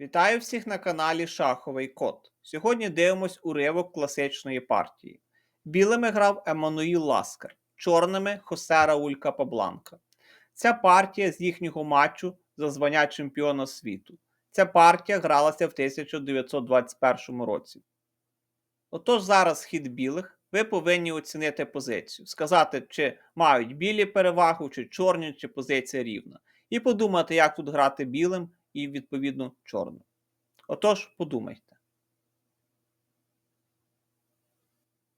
Вітаю всіх на каналі Шаховий Кот. Сьогодні дивимось уривок класичної партії. Білими грав Еммануїл Ласкар, чорними Хосе Рауль Капабланка. Ця партія з їхнього матчу за звання чемпіона світу. Ця партія гралася в 1921 році. Отож, зараз хід білих. Ви повинні оцінити позицію, сказати, чи мають білі перевагу, чи чорні, чи позиція рівна. І подумати, як тут грати білим і, відповідно, чорним. Отож, подумайте.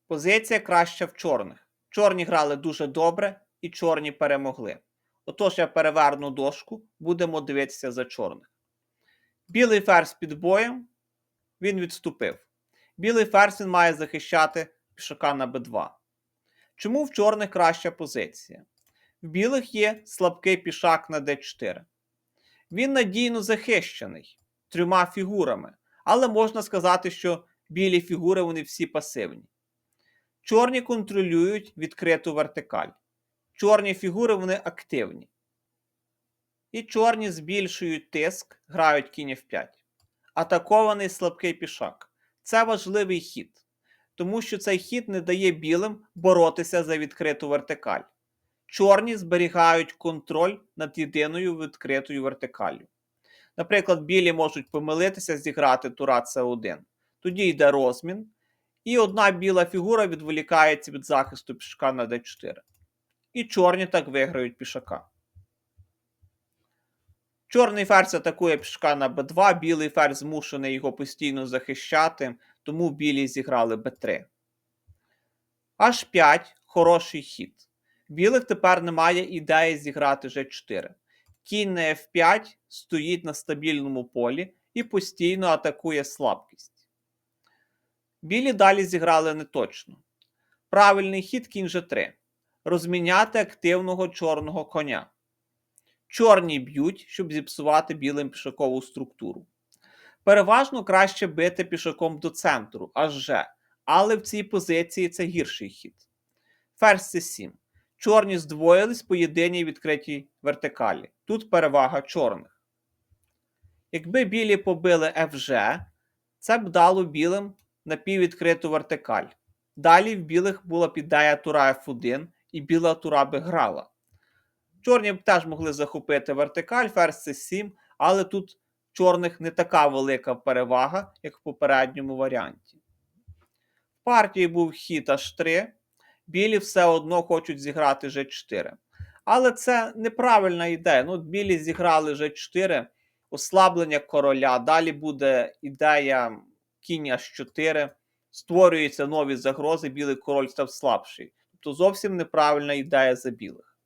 Позиція краща в чорних. Чорні грали дуже добре і чорні перемогли. Отож, я переверну дошку, будемо дивитися за чорних. Білий ферзь під боєм, він відступив. Білий ферзь він має захищати пішака на b2. Чому в чорних краща позиція? В білих є слабкий пішак на d4. Він надійно захищений трьома фігурами, але можна сказати, що білі фігури вони всі пасивні. Чорні контролюють відкриту вертикаль. Чорні фігури вони активні. І чорні збільшують тиск, грають кінь f5. Атакований слабкий пішак. Це важливий хід, тому що цей хід не дає білим боротися за відкриту вертикаль. Чорні зберігають контроль над єдиною відкритою вертикаллю. Наприклад, білі можуть помилитися, зіграти тура С1. Тоді йде розмін, і одна біла фігура відволікається від захисту пішака на d4. І чорні так виграють пішака. Чорний ферзь атакує пішака на b2, білий ферзь змушений його постійно захищати, тому білі зіграли b3. H5 хороший хід. Білих тепер немає ідеї зіграти G4. Кінь на F5 стоїть на стабільному полі і постійно атакує слабкість. Білі далі зіграли неточно. Правильний хід кінь G3. Розміняти активного чорного коня. Чорні б'ють, щоб зіпсувати білим пішакову структуру. Переважно краще бити пішаком до центру, аж G, але в цій позиції це гірший хід. Ферзь C7. Чорні здвоїлись по єдиній відкритій вертикалі. Тут перевага чорних. Якби білі побили FG, це б дало білим напіввідкриту вертикаль. Далі в білих була піддая тура F1 і біла тура би грала. Чорні б теж могли захопити вертикаль, ферзь C7, але тут чорних не така велика перевага, як в попередньому варіанті. В партії був хід H3 білі все одно хочуть зіграти G4. Але це неправильна ідея. Ну, Білі зіграли G4, ослаблення короля. Далі буде ідея кінь H4, створюються нові загрози, білий король став слабший. Тобто зовсім неправильна ідея за білих.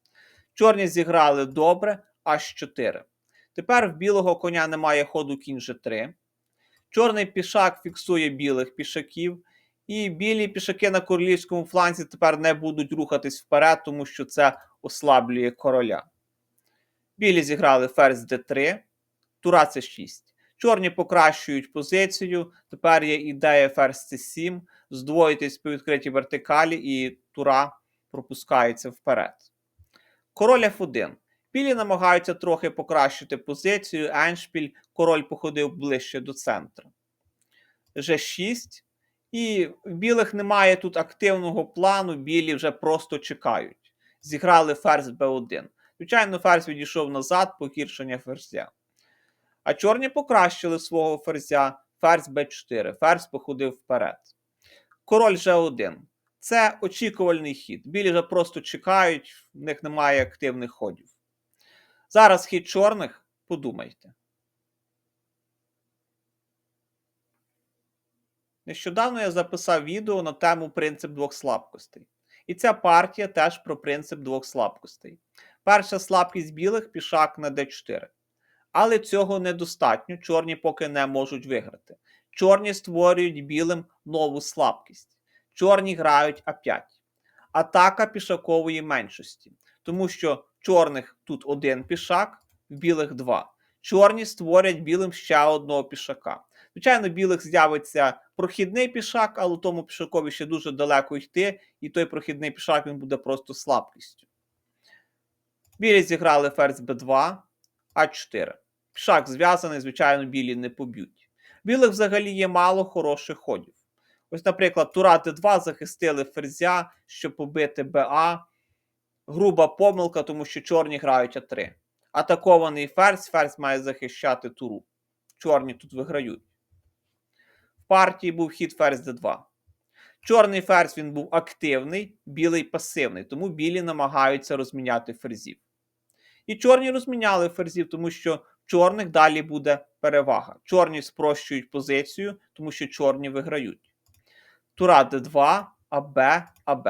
Чорні зіграли добре, H4. Тепер в білого коня немає ходу кінь G3. Чорний пішак фіксує білих пішаків. І білі пішаки на королівському фланзі тепер не будуть рухатись вперед, тому що це ослаблює короля. Білі зіграли ферзь d3, тура c 6. Чорні покращують позицію. Тепер є ідея ферзь c7, здвоїтись по відкритій вертикалі, і тура пропускається вперед. Король f1. Білі намагаються трохи покращити позицію. Еншпіль, король походив ближче до центру. G6. І в білих немає тут активного плану, білі вже просто чекають. Зіграли ферзь b1. Звичайно, ферзь відійшов назад, погіршення ферзя. А чорні покращили свого ферзя, ферзь b4, ферзь походив вперед. Король g1. Це очікувальний хід. Білі вже просто чекають, в них немає активних ходів. Зараз хід чорних, подумайте. Нещодавно я записав відео на тему принцип двох слабкостей. І ця партія теж про принцип двох слабкостей. Перша слабкість білих пішак на d4. Але цього недостатньо, чорні поки не можуть виграти. Чорні створюють білим нову слабкість. Чорні грають А5. Атака пішакової меншості. Тому що чорних тут один пішак, в білих два. Чорні створять білим ще одного пішака. Звичайно, білих з'явиться прохідний пішак, але тому пішакові ще дуже далеко йти, і той прохідний пішак він буде просто слабкістю. Білі зіграли ферзь b2, а4. Пішак зв'язаний, звичайно, білі не поб'ють. Білих взагалі є мало хороших ходів. Ось, наприклад, Тура Д2 захистили ферзя, щоб побити БА. Груба помилка, тому що чорні грають А3. Атакований ферзь, ферзь має захищати туру. Чорні тут виграють. Партії був хід ферзь Д2. Чорний ферзь він був активний, білий пасивний, тому білі намагаються розміняти ферзів. І чорні розміняли ферзів, тому що в чорних далі буде перевага. Чорні спрощують позицію, тому що чорні виграють. Тура Д2, АБ, АБ.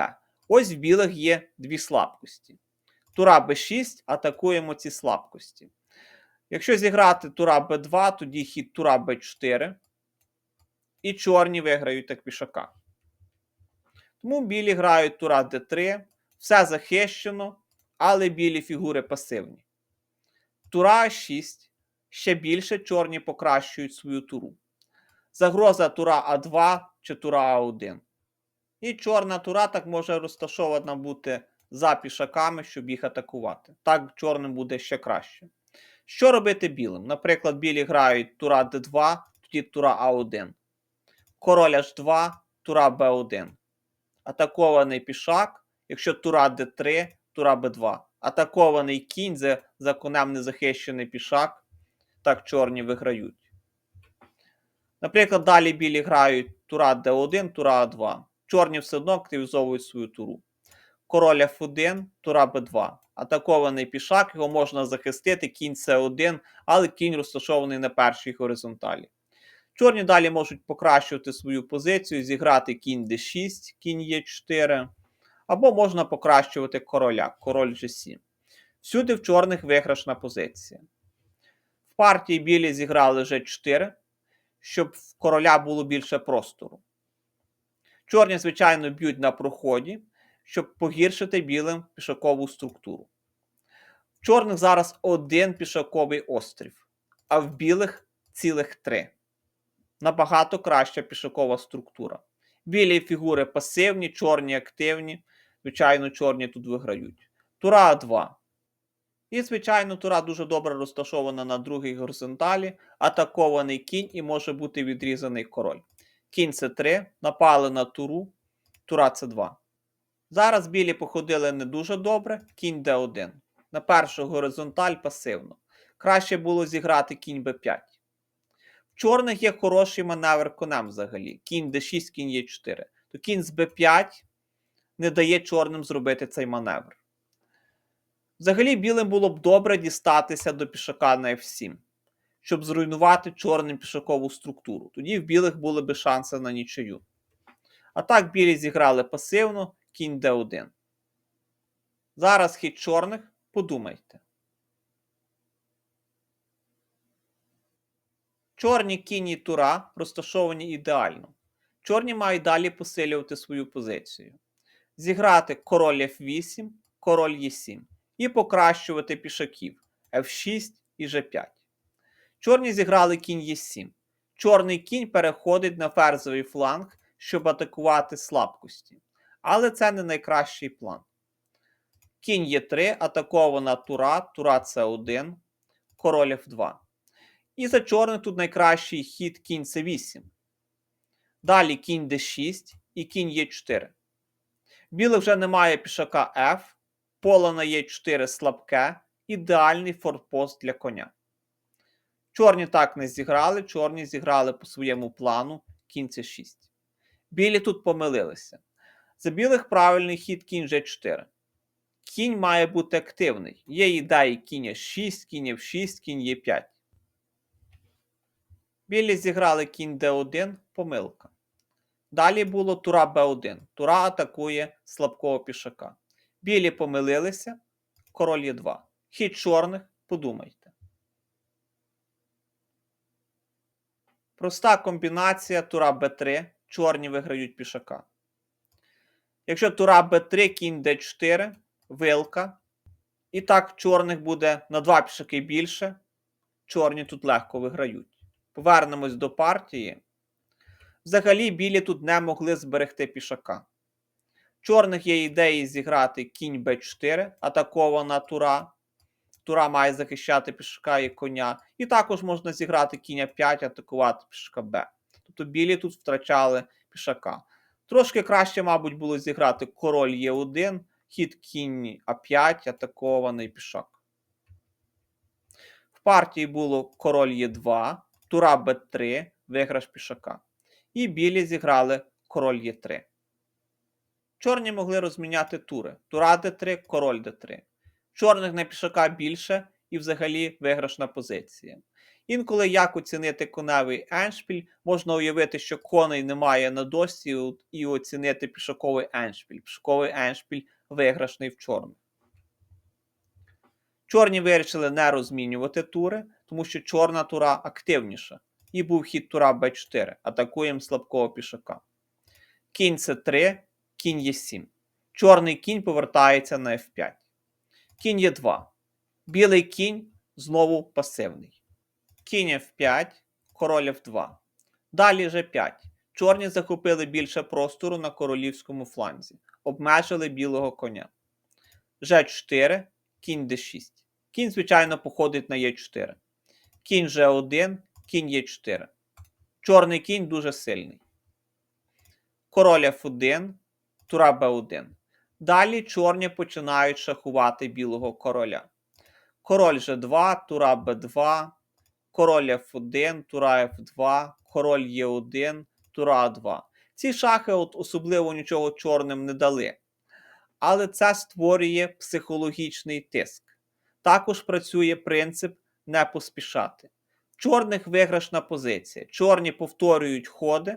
Ось в білих є дві слабкості. Тура Б6, атакуємо ці слабкості. Якщо зіграти Тура Б2, тоді хід Тура Б4. І чорні виграють так пішака. Тому білі грають Тура Д3, все захищено, але білі фігури пасивні. Тура 6. Ще більше чорні покращують свою туру. Загроза Тура А2 чи Тура А1. І чорна тура так може розташована бути за пішаками, щоб їх атакувати. Так чорним буде ще краще. Що робити білим? Наприклад, білі грають тура Д2, тоді тура А1. Король H2, тура Б1. Атакований пішак. Якщо тура Д3, тура Б2. Атакований кінь за, за конем незахищений пішак. Так чорні виграють. Наприклад, далі білі грають тура Д1, тура А2. Чорні все одно активізовують свою туру. Король F1, тура Б2. Атакований пішак, його можна захистити, кінь С1, але кінь розташований на першій горизонталі. Чорні далі можуть покращувати свою позицію, зіграти кінь d6, кінь Е4, або можна покращувати короля, король G7. Всюди в чорних виграшна позиція. В партії білі зіграли G4, щоб в короля було більше простору. Чорні, звичайно, б'ють на проході, щоб погіршити білим пішакову структуру. В чорних зараз один пішаковий острів, а в білих цілих три. Набагато краща пішакова структура. Білі фігури пасивні, чорні активні. Звичайно, чорні тут виграють. Тура А2. І, звичайно, тура дуже добре розташована на другій горизонталі, атакований кінь і може бути відрізаний король. Кінь С3, напали на туру, тура С2. Зараз білі походили не дуже добре, кінь Д1. На першу горизонталь пасивно. Краще було зіграти кінь Б5. Чорних є хороший маневр конем взагалі. Кінь Д6, кінь Е4. То кінь з Б5 не дає чорним зробити цей маневр. Взагалі, білим було б добре дістатися до пішака на F7, щоб зруйнувати чорним пішакову структуру. Тоді в білих були б шанси на нічию. А так білі зіграли пасивно, кінь d1. Зараз хід чорних, подумайте. Чорні кінь тура розташовані ідеально. Чорні мають далі посилювати свою позицію. Зіграти король F8, король Е7 і покращувати пішаків F6 і G5. Чорні зіграли кінь Е7. Чорний кінь переходить на ферзовий фланг, щоб атакувати слабкості. Але це не найкращий план. Кінь Е3, атакована тура, тура С1, король F2. І за чорних тут найкращий хід кінь С8. Далі кінь d6 і кінь Е4. Білих вже немає пішака F, поле на Е4 слабке, ідеальний форпост для коня. Чорні так не зіграли, чорні зіграли по своєму плану кінь С6. Білі тут помилилися. За білих правильний хід кінь G4. Кінь має бути активний. Є ідеї кінь H6, кінь F6, кінь Е5. Білі зіграли кінь d1, помилка. Далі було тура b1. Тура атакує слабкого пішака. Білі помилилися, король є 2. Хід чорних, подумайте. Проста комбінація тура b3. Чорні виграють пішака. Якщо тура b3, кінь d4, вилка. І так чорних буде на 2 пішаки більше. Чорні тут легко виграють. Повернемось до партії. Взагалі, білі тут не могли зберегти пішака. Чорних є ідеї зіграти кінь b4, атакована тура. Тура має захищати пішака і коня. І також можна зіграти кінь 5, атакувати пішака Б. Тобто білі тут втрачали пішака. Трошки краще, мабуть, було зіграти король Е1, хід кінь А5, атакований пішак. В партії було король Е2, тура Б3, виграш пішака. І білі зіграли король Е3. Чорні могли розміняти тури. Тура Д3, король Д3. Чорних на пішака більше і взагалі виграшна позиція. Інколи як оцінити коневий еншпіль, можна уявити, що коней немає на досі і оцінити пішаковий еншпіль. Пішаковий еншпіль виграшний в чорних. Чорні вирішили не розмінювати тури, тому що чорна тура активніша. І був хід тура Б4. Атакуємо слабкого пішака. Кінь С3, кінь Е7. Чорний кінь повертається на F5. Кінь Е2. Білий кінь знову пасивний. Кінь F5, король F2. Далі G5. Чорні захопили більше простору на королівському фланзі. Обмежили білого коня. G4, кінь D6. Кінь, звичайно, походить на Е4. Кінь G1, кінь Е4. Чорний кінь дуже сильний. Король F1, тура Б1. Далі чорні починають шахувати білого короля. Король G2, тура Б2, король F1, тура F2, король Е1, тура А2. Ці шахи от особливо нічого чорним не дали. Але це створює психологічний тиск. Також працює принцип не поспішати. Чорних виграшна позиція. Чорні повторюють ходи.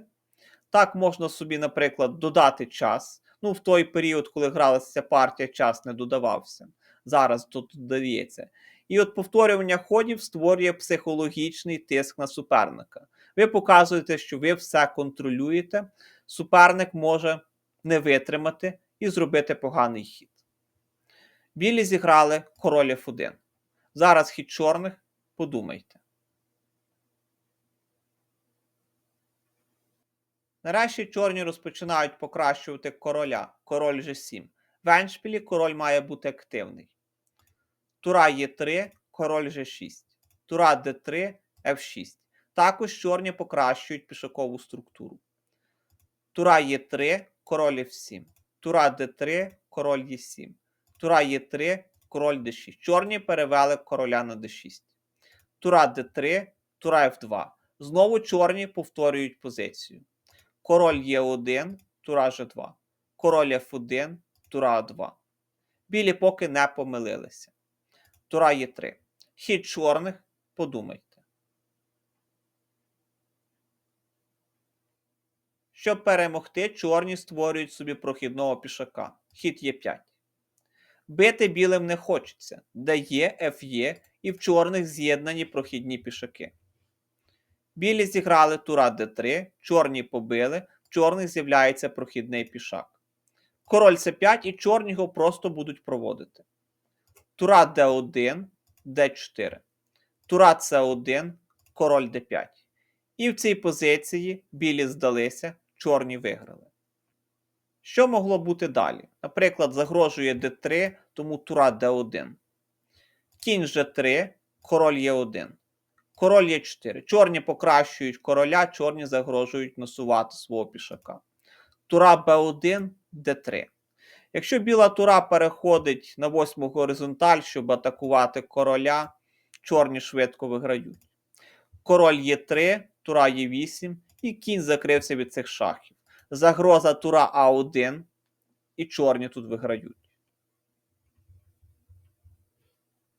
Так можна собі, наприклад, додати час. Ну, в той період, коли гралася ця партія, час не додавався. Зараз тут додається. І от повторювання ходів створює психологічний тиск на суперника. Ви показуєте, що ви все контролюєте. Суперник може не витримати і зробити поганий хід. Білі зіграли король F1. Зараз хід чорних. Подумайте. Нарешті чорні розпочинають покращувати короля. Король G7. В еншпілі король має бути активний. Тура Е3, король G6. Тура Д3, F6. Також чорні покращують пішакову структуру. Тура Е3, король F7. Тура Д3, король Е7. Тура Е3, король d6. Чорні перевели короля на d6. Тура d3, тура f2. Знову чорні повторюють позицію. Король Е1, тура G2. Король F1, тура А2. Білі поки не помилилися. Тура Е3. Хід чорних, подумайте. Щоб перемогти, чорні створюють собі прохідного пішака. Хід Е5. Бити білим не хочеться, де є Ф'є і в чорних з'єднані прохідні пішаки. Білі зіграли тура d3, чорні побили, в чорних з'являється прохідний пішак. Король С5 і чорні його просто будуть проводити. Тура d1, d4. Тура С1, король d5. І в цій позиції білі здалися, чорні виграли. Що могло бути далі? Наприклад, загрожує d3, тому тура d1. Кінь g3, король Е1. Король Е4. Чорні покращують короля, чорні загрожують насувати свого пішака. Тура b1, d3. Якщо біла тура переходить на восьму горизонталь, щоб атакувати короля, чорні швидко виграють. Король Е3, тура Е8 і кінь закрився від цих шахів загроза тура А1, і чорні тут виграють.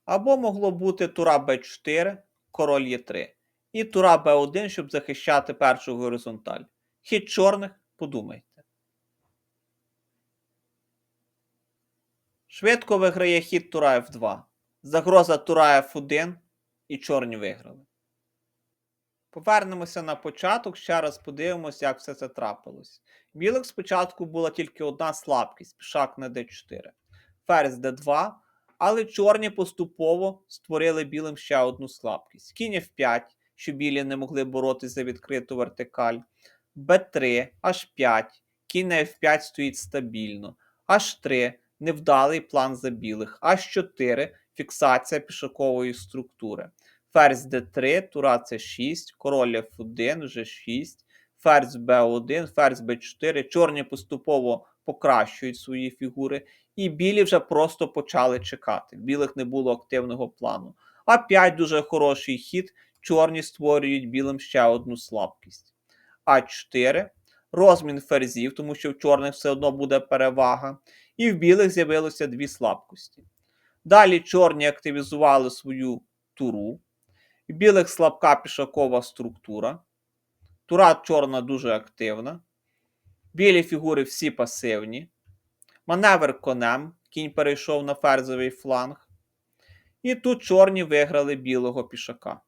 Або могло бути тура Б4, король Е3. І тура Б1, щоб захищати першу горизонталь. Хід чорних, подумайте. Швидко виграє хід тура F2. Загроза тура F1 і чорні виграли. Повернемося на початок, ще раз подивимося, як все це трапилось. Білих спочатку була тільки одна слабкість пішак на d4, ферзь d2, але чорні поступово створили білим ще одну слабкість. Кінь f5, що білі не могли боротися за відкриту вертикаль, b3, h5, кінь на f5 стоїть стабільно, h3 невдалий план за білих, h4 фіксація пішакової структури. Ферзь d3, тура c6, король f1, g6, ферзь b1, ферзь b4. Чорні поступово покращують свої фігури, і білі вже просто почали чекати. Білих не було активного плану. А 5 дуже хороший хід. Чорні створюють білим ще одну слабкість. А4. Розмін ферзів, тому що в чорних все одно буде перевага. І в білих з'явилося дві слабкості. Далі чорні активізували свою туру. Білих слабка пішакова структура. Тура чорна дуже активна. Білі фігури всі пасивні. Маневр конем. Кінь перейшов на ферзовий фланг. І тут чорні виграли білого пішака.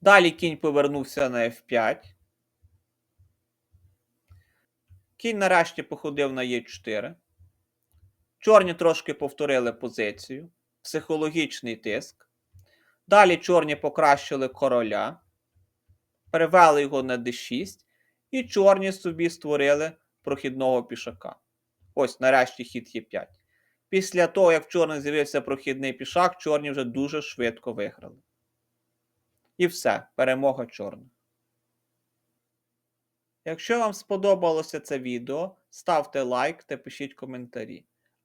Далі кінь повернувся на F5. Кінь нарешті походив на Е4. Чорні трошки повторили позицію. Психологічний тиск. Далі чорні покращили короля. Перевели його на d6. І чорні собі створили прохідного пішака. Ось нарешті хід Е5. Після того, як в чорних з'явився прохідний пішак, чорні вже дуже швидко виграли. І все, перемога чорних. Якщо вам сподобалося це відео, ставте лайк та пишіть коментарі.